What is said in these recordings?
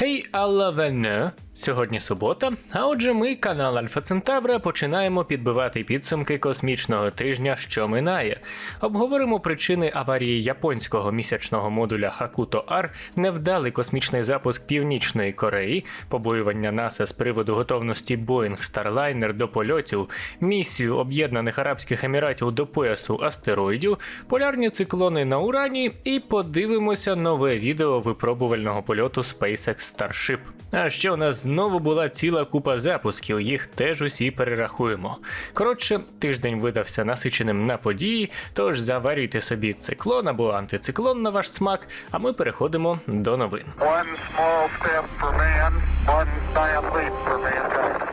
Hej alla vänner! Сьогодні субота, а отже, ми, канал Альфа Центавра, починаємо підбивати підсумки космічного тижня, що минає. Обговоримо причини аварії японського місячного модуля Хакуто Ар, невдалий космічний запуск Північної Кореї, побоювання НАСА з приводу готовності Боїнг Старлайнер до польотів, місію Об'єднаних Арабських Еміратів до поясу астероїдів, полярні циклони на Урані і подивимося нове відео випробувального польоту SpaceX Starship. А ще у нас знову була ціла купа запусків, їх теж усі перерахуємо. Коротше, тиждень видався насиченим на події, тож заварюйте собі циклон або антициклон на ваш смак, а ми переходимо до новин. One small step for man, one giant leap for mankind.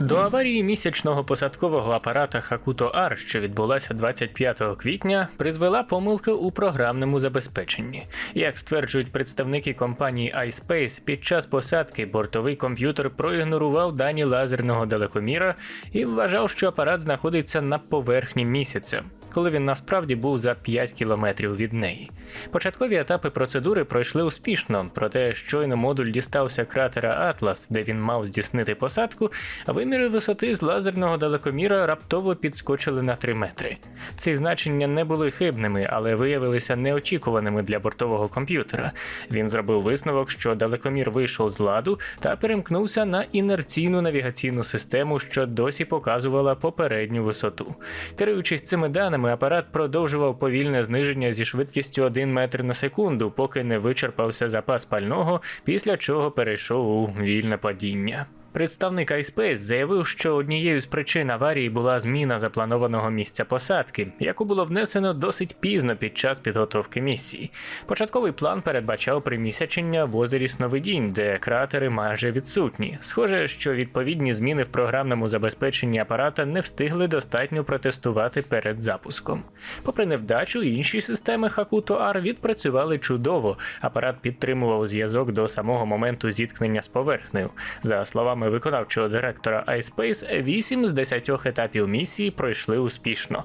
До аварії місячного посадкового апарата Хакуто Ар, що відбулася 25 квітня, призвела помилка у програмному забезпеченні. Як стверджують представники компанії iSpace, під час посадки бортовий комп'ютер проігнорував дані лазерного далекоміра і вважав, що апарат знаходиться на поверхні місяця. Коли він насправді був за 5 кілометрів від неї. Початкові етапи процедури пройшли успішно, проте щойно модуль дістався кратера Атлас, де він мав здійснити посадку, а виміри висоти з лазерного далекоміра раптово підскочили на 3 метри. Ці значення не були хибними, але виявилися неочікуваними для бортового комп'ютера. Він зробив висновок, що далекомір вийшов з ладу та перемкнувся на інерційну навігаційну систему, що досі показувала попередню висоту. Керуючись цими даними, апарат продовжував повільне зниження зі швидкістю 1 метр на секунду, поки не вичерпався запас пального, після чого перейшов у вільне падіння. Представник iSpace заявив, що однією з причин аварії була зміна запланованого місця посадки, яку було внесено досить пізно під час підготовки місії. Початковий план передбачав примісячення в озері Сновидінь, де кратери майже відсутні. Схоже, що відповідні зміни в програмному забезпеченні апарата не встигли достатньо протестувати перед запуском. Попри невдачу, інші системи Hakuto R відпрацювали чудово. Апарат підтримував зв'язок до самого моменту зіткнення з поверхнею. За словами виконавчого директора iSpace, 8 з 10 етапів місії пройшли успішно.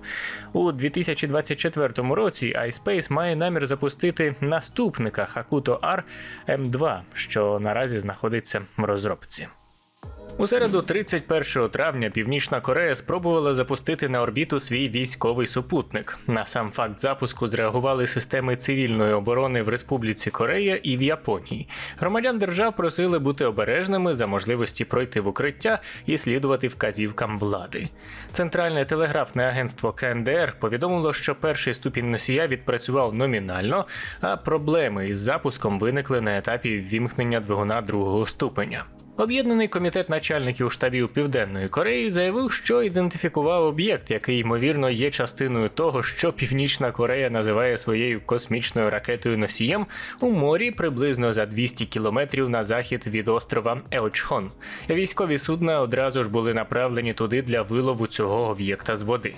У 2024 році iSpace має намір запустити наступника Hakuto R M2, що наразі знаходиться в розробці. У середу, 31 травня, Північна Корея спробувала запустити на орбіту свій військовий супутник. На сам факт запуску зреагували системи цивільної оборони в Республіці Корея і в Японії. Громадян держав просили бути обережними за можливості пройти в укриття і слідувати вказівкам влади. Центральне телеграфне агентство КНДР повідомило, що перший ступінь носія відпрацював номінально, а проблеми із запуском виникли на етапі ввімкнення двигуна другого ступеня. Об'єднаний комітет начальників штабів Південної Кореї заявив, що ідентифікував об'єкт, який ймовірно є частиною того, що Північна Корея називає своєю космічною ракетою носієм у морі приблизно за 200 кілометрів на захід від острова Еочхон. Військові судна одразу ж були направлені туди для вилову цього об'єкта з води.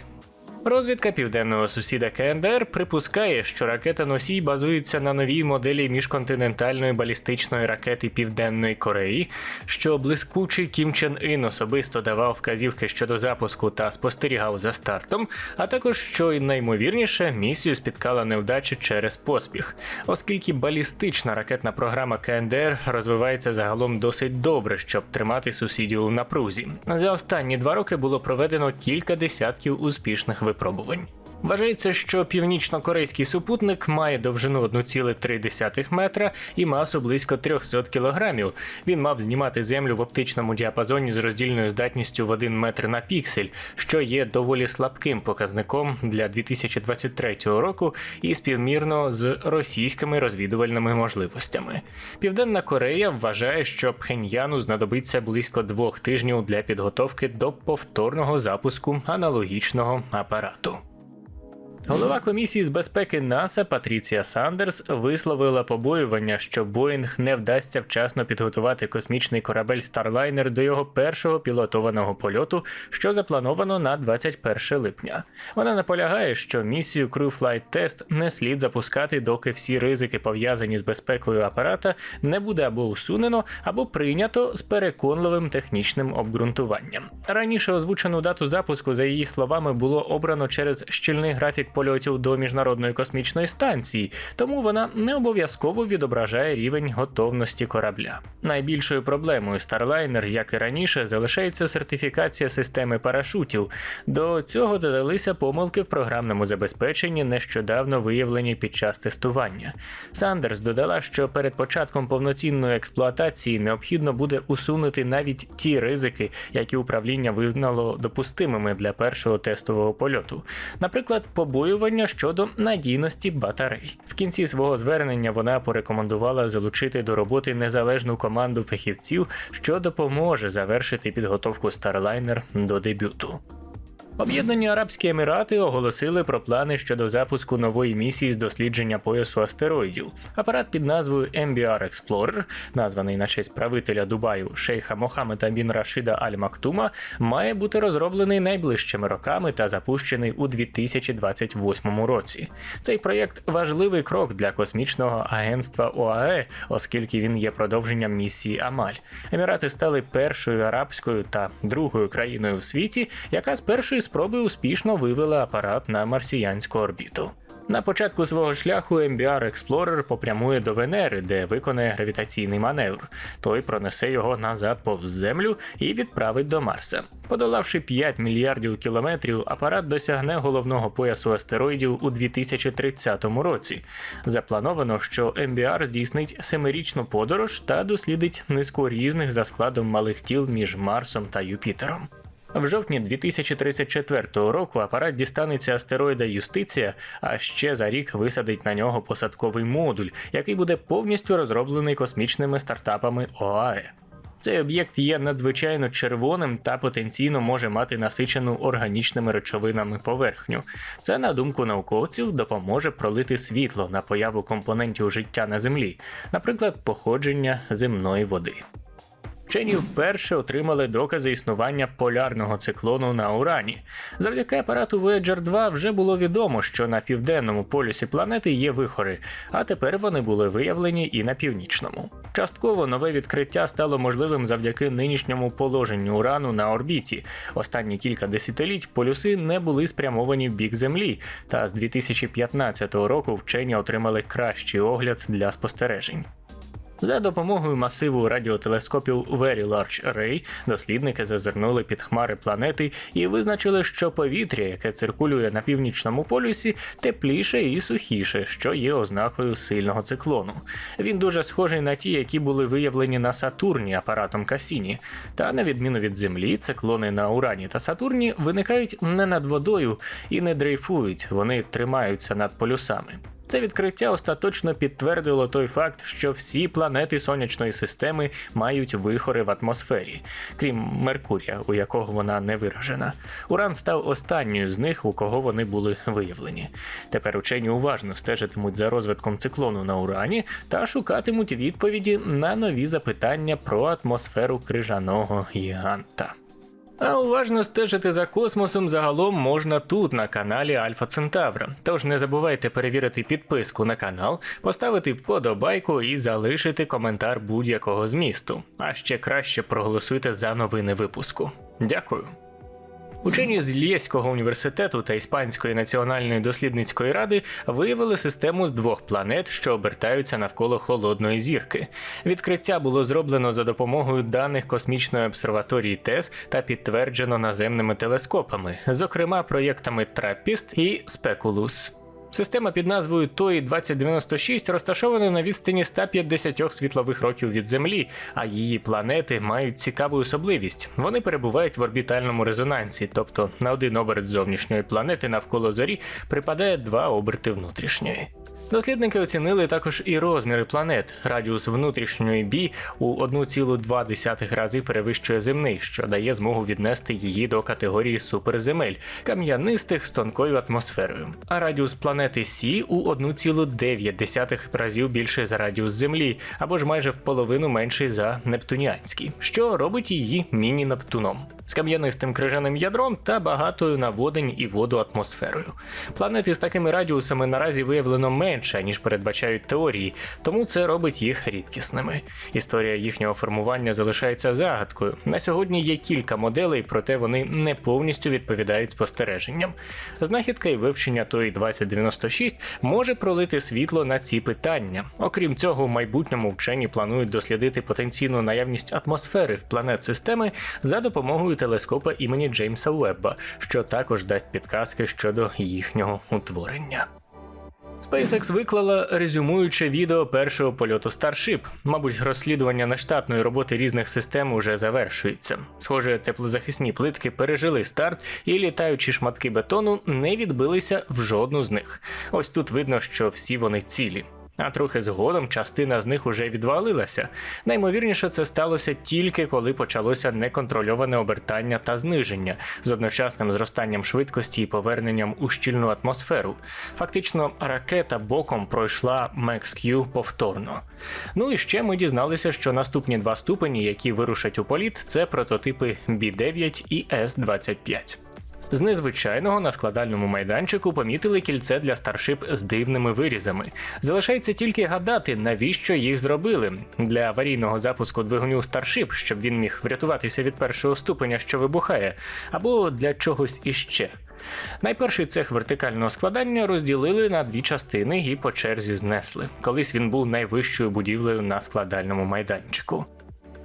Розвідка південного сусіда КНДР припускає, що ракета носій базується на новій моделі міжконтинентальної балістичної ракети Південної Кореї, що блискучий Кім Чен Ін особисто давав вказівки щодо запуску та спостерігав за стартом, а також що й наймовірніше місію спіткала невдача через поспіх, оскільки балістична ракетна програма КНДР розвивається загалом досить добре, щоб тримати сусідів у напрузі. За останні два роки було проведено кілька десятків успішних випробувань. Вважається, що північно-корейський супутник має довжину 1,3 метра і масу близько 300 кілограмів. Він мав знімати землю в оптичному діапазоні з роздільною здатністю в 1 метр на піксель, що є доволі слабким показником для 2023 року і співмірно з російськими розвідувальними можливостями. Південна Корея вважає, що Пхеньяну знадобиться близько двох тижнів для підготовки до повторного запуску аналогічного апарату. Голова комісії з безпеки НАСА Патріція Сандерс висловила побоювання, що Боїнг не вдасться вчасно підготувати космічний корабель Starliner до його першого пілотованого польоту, що заплановано на 21 липня. Вона наполягає, що місію Crew Flight Test не слід запускати, доки всі ризики пов'язані з безпекою апарата не буде або усунено, або прийнято з переконливим технічним обґрунтуванням. Раніше озвучену дату запуску, за її словами, було обрано через щільний графік польотів до міжнародної космічної станції, тому вона не обов'язково відображає рівень готовності корабля. Найбільшою проблемою Starliner, як і раніше, залишається сертифікація системи парашутів. До цього додалися помилки в програмному забезпеченні, нещодавно виявлені під час тестування. Сандерс додала, що перед початком повноцінної експлуатації необхідно буде усунути навіть ті ризики, які управління визнало допустимими для першого тестового польоту, наприклад, побоювання щодо надійності батарей. В кінці свого звернення вона порекомендувала залучити до роботи незалежну команду фахівців, що допоможе завершити підготовку Starliner до дебюту. Об'єднані Арабські Емірати оголосили про плани щодо запуску нової місії з дослідження поясу астероїдів. Апарат під назвою MBR Explorer, названий на честь правителя Дубаю шейха Мохаммеда Бін Рашида Аль Мактума, має бути розроблений найближчими роками та запущений у 2028 році. Цей проєкт важливий крок для космічного агентства ОАЕ, оскільки він є продовженням місії Амаль. Емірати стали першою арабською та другою країною в світі, яка з першої спроби успішно вивела апарат на марсіянську орбіту. На початку свого шляху MBR Explorer попрямує до Венери, де виконає гравітаційний маневр. Той пронесе його назад повз землю і відправить до Марса. Подолавши 5 мільярдів кілометрів, апарат досягне головного поясу астероїдів у 2030 році. Заплановано, що MBR здійснить семирічну подорож та дослідить низку різних за складом малих тіл між Марсом та Юпітером. В жовтні 2034 року апарат дістанеться астероїда Юстиція, а ще за рік висадить на нього посадковий модуль, який буде повністю розроблений космічними стартапами ОАЕ. Цей об'єкт є надзвичайно червоним та потенційно може мати насичену органічними речовинами поверхню. Це, на думку науковців, допоможе пролити світло на появу компонентів життя на Землі, наприклад, походження земної води. Вчені вперше отримали докази існування полярного циклону на Урані. Завдяки апарату Voyager 2 вже було відомо, що на південному полюсі планети є вихори, а тепер вони були виявлені і на північному. Частково нове відкриття стало можливим завдяки нинішньому положенню урану на орбіті. Останні кілька десятиліть полюси не були спрямовані в бік Землі, та з 2015 року вчені отримали кращий огляд для спостережень. За допомогою масиву радіотелескопів Very Large Array дослідники зазирнули під хмари планети і визначили, що повітря, яке циркулює на північному полюсі, тепліше і сухіше, що є ознакою сильного циклону. Він дуже схожий на ті, які були виявлені на Сатурні апаратом Касіні. Та на відміну від Землі, циклони на Урані та Сатурні виникають не над водою і не дрейфують, вони тримаються над полюсами. Це відкриття остаточно підтвердило той факт, що всі планети сонячної системи мають вихори в атмосфері, крім Меркурія, у якого вона не виражена. Уран став останньою з них, у кого вони були виявлені. Тепер учені уважно стежитимуть за розвитком циклону на Урані та шукатимуть відповіді на нові запитання про атмосферу крижаного гіганта. А уважно стежити за космосом загалом можна тут, на каналі Альфа Центавра. Тож не забувайте перевірити підписку на канал, поставити вподобайку і залишити коментар будь-якого змісту. А ще краще проголосуйте за новини випуску. Дякую. Учені з Лєського університету та Іспанської національної дослідницької ради виявили систему з двох планет, що обертаються навколо холодної зірки. Відкриття було зроблено за допомогою даних космічної обсерваторії ТЕС та підтверджено наземними телескопами, зокрема проєктами Трапіст і Спекулус. Система під назвою TOI 2096 розташована на відстані 150 світлових років від Землі, а її планети мають цікаву особливість. Вони перебувають в орбітальному резонансі, тобто на один оберт зовнішньої планети навколо зорі припадає два оберти внутрішньої. Дослідники оцінили також і розміри планет. Радіус внутрішньої бі у 1,2 рази перевищує земний, що дає змогу віднести її до категорії суперземель, кам'янистих з тонкою атмосферою. А радіус планети Сі у 1,9 разів більший за радіус Землі, або ж майже в половину менший за Нептуніанський, що робить її міні-Нептуном. З кам'янистим крижаним ядром та багатою на водень і воду атмосферою. Планети з такими радіусами наразі виявлено менше, ніж передбачають теорії, тому це робить їх рідкісними. Історія їхнього формування залишається загадкою. На сьогодні є кілька моделей, проте вони не повністю відповідають спостереженням. Знахідка і вивчення тої 2096 може пролити світло на ці питання. Окрім цього, в майбутньому вчені планують дослідити потенційну наявність атмосфери в планет системи за допомогою телескопа імені Джеймса Уебба, що також дасть підказки щодо їхнього утворення. SpaceX виклала резюмуюче відео першого польоту Starship. Мабуть, розслідування нештатної роботи різних систем уже завершується. Схоже, теплозахисні плитки пережили старт, і літаючі шматки бетону не відбилися в жодну з них. Ось тут видно, що всі вони цілі. А трохи згодом частина з них уже відвалилася. Наймовірніше, це сталося тільки коли почалося неконтрольоване обертання та зниження з одночасним зростанням швидкості і поверненням у щільну атмосферу. Фактично, ракета боком пройшла Max-Q повторно. Ну і ще ми дізналися, що наступні два ступені, які вирушать у політ, це прототипи B9 і S-25. З незвичайного на складальному майданчику помітили кільце для старшип з дивними вирізами. Залишається тільки гадати, навіщо їх зробили для аварійного запуску двигуню старшип, щоб він міг врятуватися від першого ступеня, що вибухає, або для чогось іще. Найперший цех вертикального складання розділили на дві частини і по черзі знесли. Колись він був найвищою будівлею на складальному майданчику.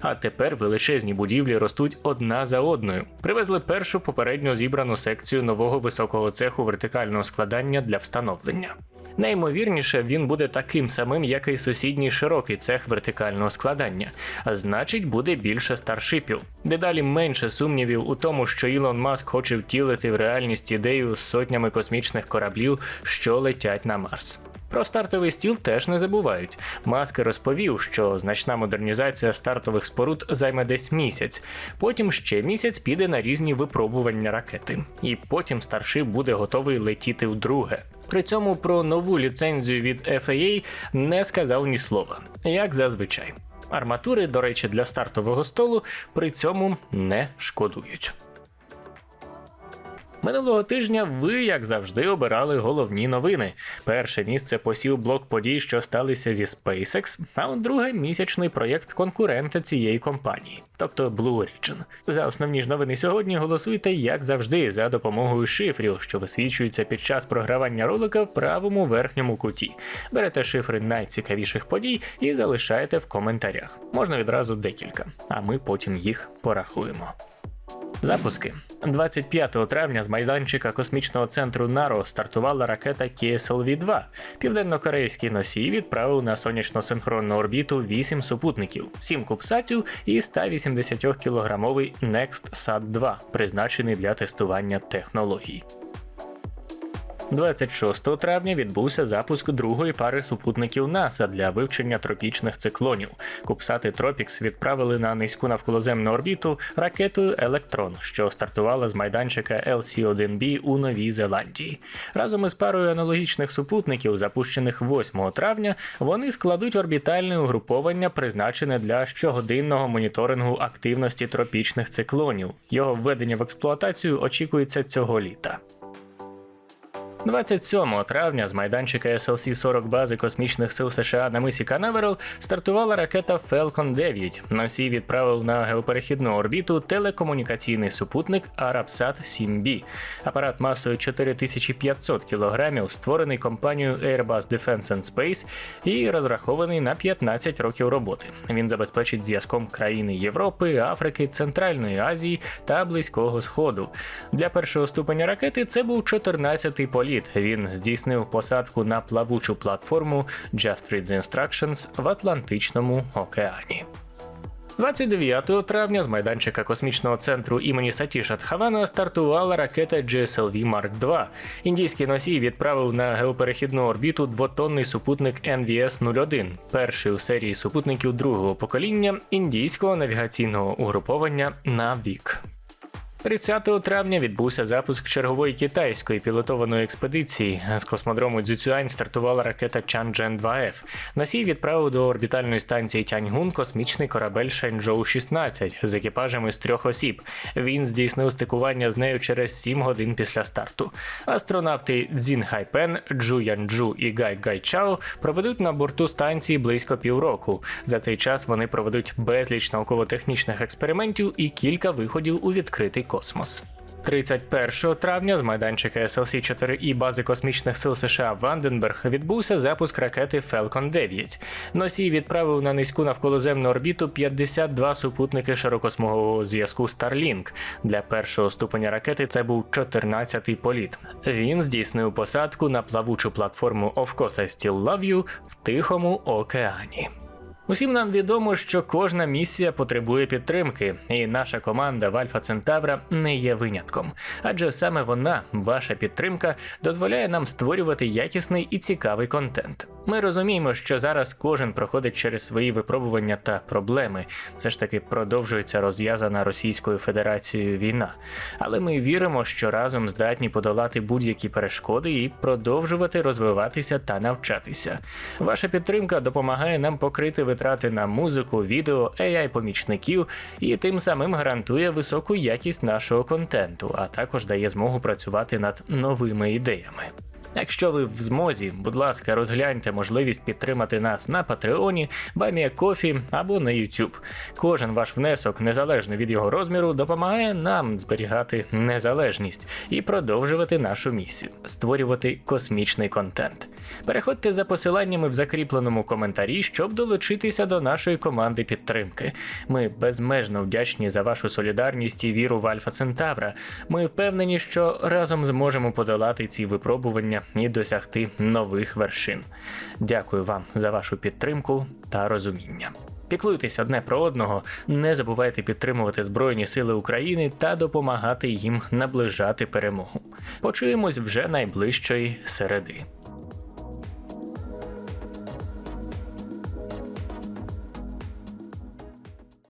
А тепер величезні будівлі ростуть одна за одною. Привезли першу попередньо зібрану секцію нового високого цеху вертикального складання для встановлення. Наймовірніше, він буде таким самим, як і сусідній широкий цех вертикального складання, а значить, буде більше старшипів. Дедалі менше сумнівів у тому, що Ілон Маск хоче втілити в реальність ідею з сотнями космічних кораблів, що летять на Марс. Про стартовий стіл теж не забувають. Маск розповів, що значна модернізація стартових споруд займе десь місяць. Потім ще місяць піде на різні випробування ракети, і потім старшип буде готовий летіти вдруге. При цьому про нову ліцензію від FAA не сказав ні слова, як зазвичай. Арматури, до речі, для стартового столу при цьому не шкодують. Минулого тижня ви, як завжди, обирали головні новини. Перше місце посів блок подій, що сталися зі SpaceX, а друге місячний проєкт конкурента цієї компанії, тобто Blue Origin. За основні ж новини сьогодні голосуйте, як завжди, за допомогою шифрів, що висвічуються під час програвання ролика в правому верхньому куті. Берете шифри найцікавіших подій і залишаєте в коментарях. Можна відразу декілька, а ми потім їх порахуємо. Запуски 25 травня з майданчика космічного центру Наро стартувала ракета KSLV-2. Південно-корейський носій відправив на сонячно-синхронну орбіту 8 супутників, 7 кубсатів і 180-кілограмовий NextSat-2, призначений для тестування технологій. 26 травня відбувся запуск другої пари супутників НАСА для вивчення тропічних циклонів. Кубсати Тропікс відправили на низьку навколоземну орбіту ракетою Електрон, що стартувала з майданчика LC-1B у Новій Зеландії. Разом із парою аналогічних супутників, запущених 8 травня, вони складуть орбітальне угруповання, призначене для щогодинного моніторингу активності тропічних циклонів. Його введення в експлуатацію очікується цього літа. 27 травня з майданчика SLC-40 бази космічних сил США на мисі Канаверал стартувала ракета Falcon 9. Носій відправив на геоперехідну орбіту телекомунікаційний супутник Arabsat 7B. Апарат масою 4500 кг, створений компанією Airbus Defence and Space і розрахований на 15 років роботи. Він забезпечить зв'язком країни Європи, Африки, Центральної Азії та Близького Сходу. Для першого ступеня ракети це був 14-й політ. Він здійснив посадку на плавучу платформу Just Read the Instructions в Атлантичному океані. 29 травня з майданчика космічного центру імені Сатіша Тхавана стартувала ракета GSLV Mark II. Індійський носій відправив на геоперехідну орбіту двотонний супутник NVS-01, перший у серії супутників другого покоління індійського навігаційного угруповання Navik. 30 травня відбувся запуск чергової китайської пілотованої експедиції. З космодрому Цзюцюань стартувала ракета Чанчжен 2F. Носій відправив до орбітальної станції Тяньгун космічний корабель Шенчжоу 16 з екіпажем з трьох осіб. Він здійснив стикування з нею через 7 годин після старту. Астронавти Цзін Хайпен, Джу Янджу і Гай Гайчао проведуть на борту станції близько півроку. За цей час вони проведуть безліч науково-технічних експериментів і кілька виходів у відкритий космос. 31 травня з майданчика SLC-4І бази космічних сил США Ванденберг відбувся запуск ракети Falcon 9. Носій відправив на низьку навколоземну орбіту 52 супутники широкосмугового зв'язку Starlink. Для першого ступеня ракети це був 14-й політ. Він здійснив посадку на плавучу платформу I Still Love You в Тихому океані. Усім нам відомо, що кожна місія потребує підтримки, і наша команда в Альфа Центавра не є винятком. Адже саме вона, ваша підтримка, дозволяє нам створювати якісний і цікавий контент. Ми розуміємо, що зараз кожен проходить через свої випробування та проблеми. Все ж таки продовжується розв'язана Російською Федерацією війна. Але ми віримо, що разом здатні подолати будь-які перешкоди і продовжувати розвиватися та навчатися. Ваша підтримка допомагає нам покрити витрати на музику, відео, AI-помічників і тим самим гарантує високу якість нашого контенту, а також дає змогу працювати над новими ідеями. Якщо ви в змозі, будь ласка, розгляньте можливість підтримати нас на Патреоні, Байміякофі або на YouTube. Кожен ваш внесок, незалежно від його розміру, допомагає нам зберігати незалежність і продовжувати нашу місію створювати космічний контент. Переходьте за посиланнями в закріпленому коментарі, щоб долучитися до нашої команди підтримки. Ми безмежно вдячні за вашу солідарність і віру в Альфа Центавра. Ми впевнені, що разом зможемо подолати ці випробування і досягти нових вершин. Дякую вам за вашу підтримку та розуміння. Піклуйтесь одне про одного, не забувайте підтримувати Збройні Сили України та допомагати їм наближати перемогу. Почуємось вже найближчої середи.